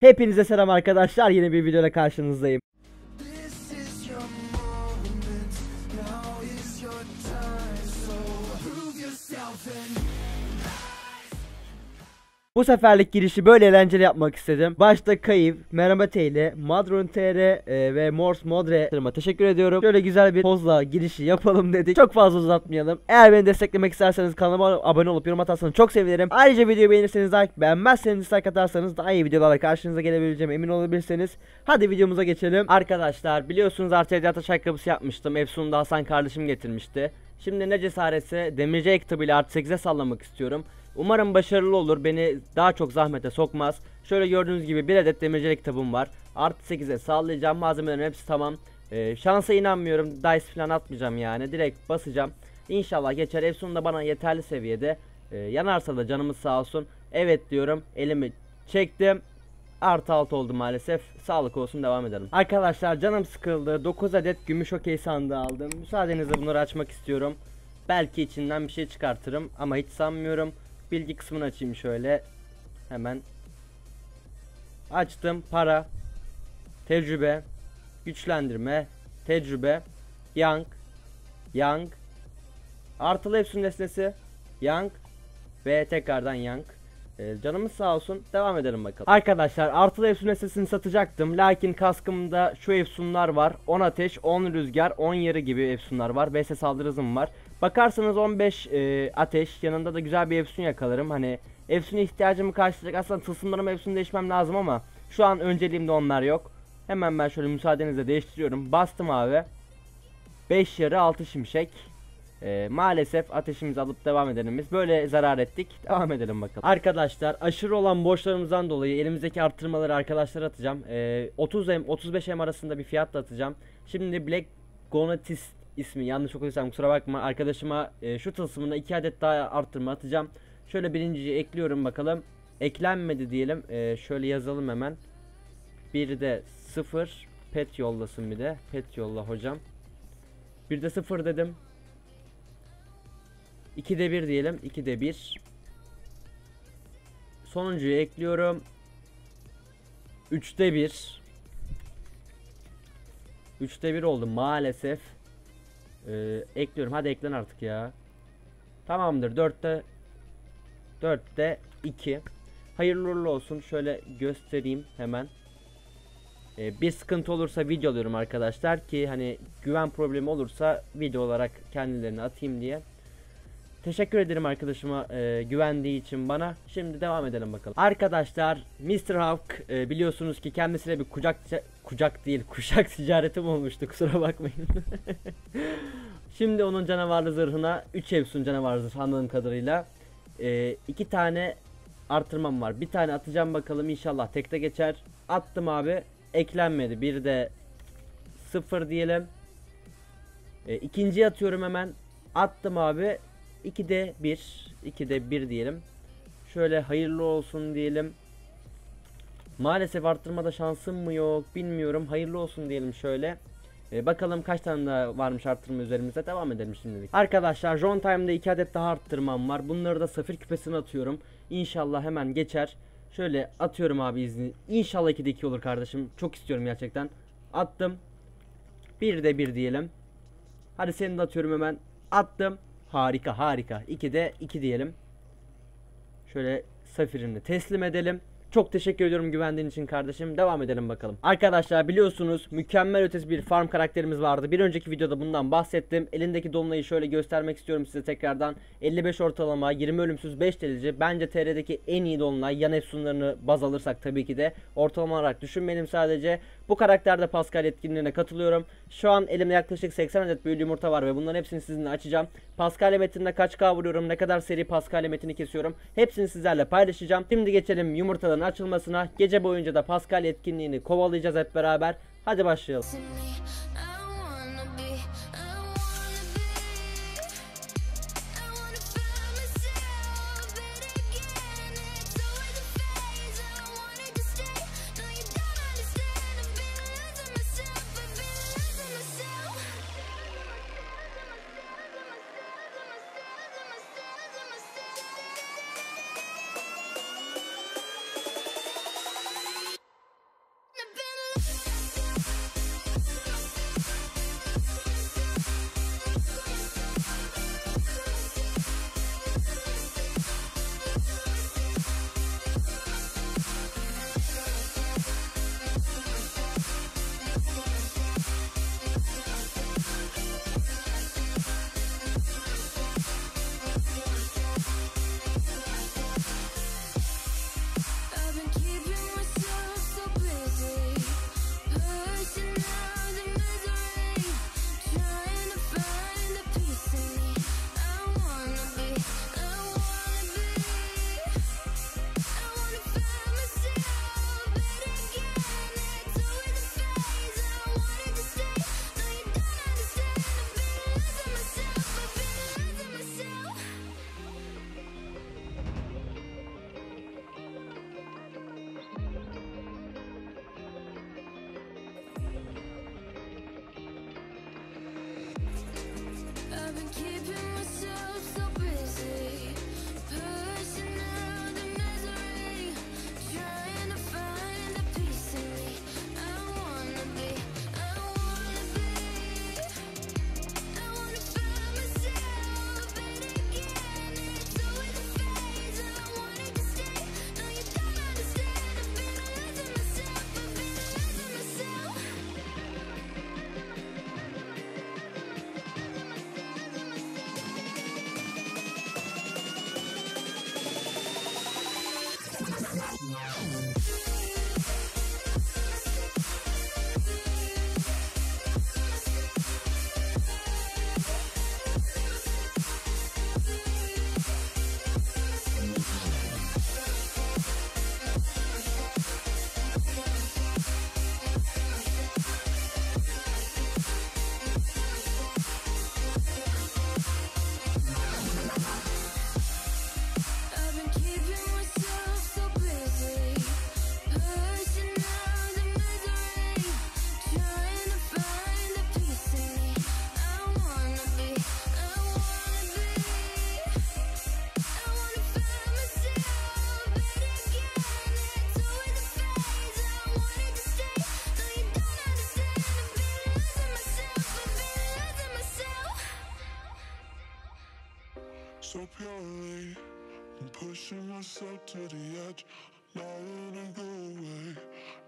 Hepinize selam arkadaşlar. Yeni bir videoda karşınızdayım. Bu seferlik girişi böyle eğlenceli yapmak istedim. Başta Kayıp, Merhamet ile Madron TR e, ve Morse Modre teşekkür ediyorum. Şöyle güzel bir pozla girişi yapalım dedik. Çok fazla uzatmayalım. Eğer beni desteklemek isterseniz kanalıma abone olup yorum atarsanız çok sevinirim. Ayrıca videoyu beğenirseniz like, beğenmezseniz dislike atarsanız daha iyi videolarla karşınıza gelebileceğime emin olabilirsiniz. Hadi videomuza geçelim. Arkadaşlar biliyorsunuz artı Taş ayakkabısı yapmıştım. Efsun'da Hasan kardeşim getirmişti. Şimdi ne cesaretse demirci kitabıyla artı 8'e sallamak istiyorum. Umarım başarılı olur. Beni daha çok zahmete sokmaz. Şöyle gördüğünüz gibi bir adet demircilik kitabım var. Artı 8'e sallayacağım. Malzemelerin hepsi tamam. Ee, şansa inanmıyorum. Dice falan atmayacağım yani. Direkt basacağım. İnşallah geçer. Efsun da bana yeterli seviyede. Ee, yanarsa da canımız sağ olsun. Evet diyorum. Elimi çektim. Artı 6 oldu maalesef. Sağlık olsun devam edelim. Arkadaşlar canım sıkıldı. 9 adet gümüş okey sandığı aldım. Müsaadenizle bunları açmak istiyorum. Belki içinden bir şey çıkartırım ama hiç sanmıyorum. Bilgi kısmını açayım şöyle. Hemen. Açtım. Para. Tecrübe. Güçlendirme. Tecrübe. Yang. Yang. Artılı Efsun nesnesi. Yang. Ve tekrardan Yang. Ee, canımız sağ olsun. Devam edelim bakalım. Arkadaşlar artılı Efsun nesnesini satacaktım. Lakin kaskımda şu Efsunlar var. 10 ateş, 10 rüzgar, 10 yarı gibi Efsunlar var. 5 saldırı hızım var. Bakarsanız 15 e, ateş. Yanında da güzel bir Efsun yakalarım. Hani Efsun ihtiyacımı karşılayacak. Aslında tılsımlarım Efsun değişmem lazım ama şu an önceliğimde onlar yok. Hemen ben şöyle müsaadenizle değiştiriyorum. Bastım abi. 5 yarı 6 şimşek. Ee, maalesef ateşimizi alıp devam edelim biz. Böyle zarar ettik. Devam edelim bakalım. Arkadaşlar aşırı olan borçlarımızdan dolayı elimizdeki arttırmaları arkadaşlar atacağım. Ee, 30 M 35 M arasında bir fiyatla atacağım. Şimdi Black Gonatist ismi yanlış okuduysam kusura bakma. Arkadaşıma e, şu tılsımına 2 adet daha arttırma atacağım. Şöyle birinciyi ekliyorum bakalım. Eklenmedi diyelim. Ee, şöyle yazalım hemen. Bir de 0 pet yollasın bir de. Pet yolla hocam. Bir de 0 dedim. 2'de 1 diyelim. 2'de 1. Sonuncuyu ekliyorum. 3'te 1. 3'te 1 oldu maalesef. Ee, ekliyorum. Hadi eklen artık ya. Tamamdır. 4'te 4'te 2. Hayırlı uğurlu olsun. Şöyle göstereyim hemen. Ee, bir sıkıntı olursa video alıyorum arkadaşlar ki hani güven problemi olursa video olarak kendilerini atayım diye. Teşekkür ederim arkadaşıma e, güvendiği için bana. Şimdi devam edelim bakalım. Arkadaşlar Mr. Hawk e, biliyorsunuz ki kendisiyle bir kucak kucak değil kuşak ticaretim olmuştu kusura bakmayın. Şimdi onun canavarlı zırhına 3 Evsun canavarlı zırh anladığım kadarıyla. E, iki tane artırmam var. Bir tane atacağım bakalım inşallah tekte geçer. Attım abi. Eklenmedi. Bir de 0 diyelim. E, ikinciyi atıyorum hemen. Attım abi. 2'de 1. 2'de 1 diyelim. Şöyle hayırlı olsun diyelim. Maalesef arttırmada şansım mı yok bilmiyorum. Hayırlı olsun diyelim şöyle. Ee, bakalım kaç tane daha varmış arttırma üzerimizde devam edelim şimdilik. Arkadaşlar John Time'da 2 adet daha arttırmam var. Bunları da safir küpesine atıyorum. İnşallah hemen geçer. Şöyle atıyorum abi izni. İnşallah 2'de 2 olur kardeşim. Çok istiyorum gerçekten. Attım. 1'de 1 diyelim. Hadi seni de atıyorum hemen. Attım. Harika harika. 2'de 2 diyelim. Şöyle safirini teslim edelim. Çok teşekkür ediyorum güvendiğin için kardeşim. Devam edelim bakalım. Arkadaşlar biliyorsunuz mükemmel ötesi bir farm karakterimiz vardı. Bir önceki videoda bundan bahsettim. Elindeki dolunayı şöyle göstermek istiyorum size tekrardan. 55 ortalama, 20 ölümsüz, 5 delici. Bence TR'deki en iyi dolunay. Yan efsunlarını baz alırsak tabii ki de. Ortalama olarak düşünmeyelim sadece. Bu karakterde Pascal etkinliğine katılıyorum. Şu an elimde yaklaşık 80 adet büyülü yumurta var ve bunların hepsini sizinle açacağım. Pascal metinde kaç K vuruyorum, ne kadar seri Pascal metini kesiyorum. Hepsini sizlerle paylaşacağım. Şimdi geçelim yumurtaların açılmasına. Gece boyunca da Pascal etkinliğini kovalayacağız hep beraber. Hadi başlayalım. To the edge, not wanna go away.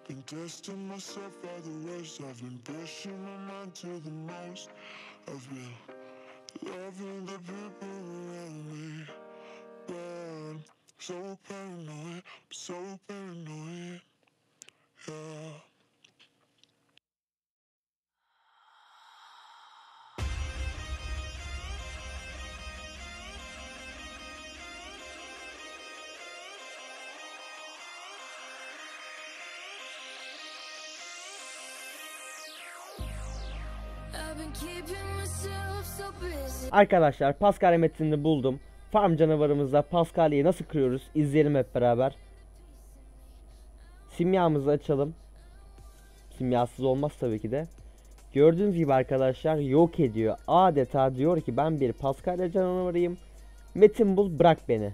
Been testing myself by the worst. I've been pushing my mind to the most. I've been loving the people around me, but I'm so paranoid, so paranoid. Yeah. Arkadaşlar Pascal metnini buldum. Farm canavarımızda Pascal'i nasıl kırıyoruz izleyelim hep beraber. Simyamızı açalım. Simyasız olmaz tabii ki de. Gördüğünüz gibi arkadaşlar yok ediyor. Adeta diyor ki ben bir Pascal canavarıyım. Metin bul bırak beni.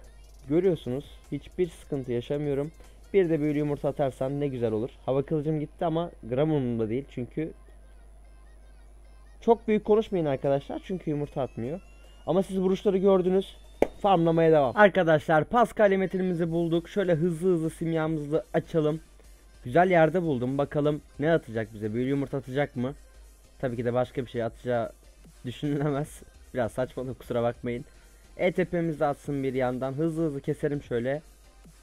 Görüyorsunuz hiçbir sıkıntı yaşamıyorum. Bir de böyle yumurta atarsam ne güzel olur. Hava kılıcım gitti ama gram umurumda değil çünkü çok büyük konuşmayın arkadaşlar çünkü yumurta atmıyor. Ama siz vuruşları gördünüz. Farmlamaya devam. Arkadaşlar Pascal metinimizi bulduk. Şöyle hızlı hızlı simyamızı açalım. Güzel yerde buldum. Bakalım ne atacak bize? Büyülü yumurta atacak mı? Tabii ki de başka bir şey atacağı düşünülemez. Biraz saçmalık kusura bakmayın. ETP'mizi atsın bir yandan. Hızlı hızlı keselim şöyle.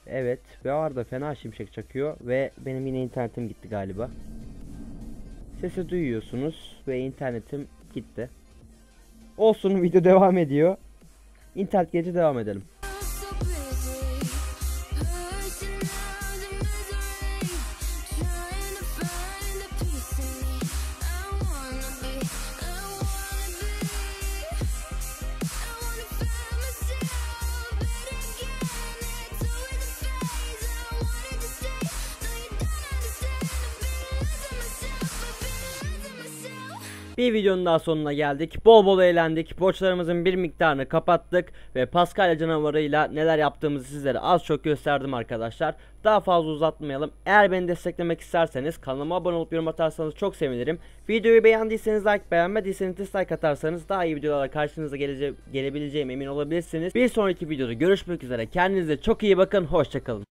Evet. Ve arada fena şimşek çakıyor. Ve benim yine internetim gitti galiba. Sesi duyuyorsunuz ve internetim gitti. Olsun video devam ediyor. İnternet gece devam edelim. Bir videonun daha sonuna geldik. Bol bol eğlendik. Borçlarımızın bir miktarını kapattık. Ve Pascal canavarıyla neler yaptığımızı sizlere az çok gösterdim arkadaşlar. Daha fazla uzatmayalım. Eğer beni desteklemek isterseniz kanalıma abone olup yorum atarsanız çok sevinirim. Videoyu beğendiyseniz like, beğenmediyseniz dislike atarsanız daha iyi videolarla karşınıza gelece gelebileceğim emin olabilirsiniz. Bir sonraki videoda görüşmek üzere. Kendinize çok iyi bakın. Hoşçakalın.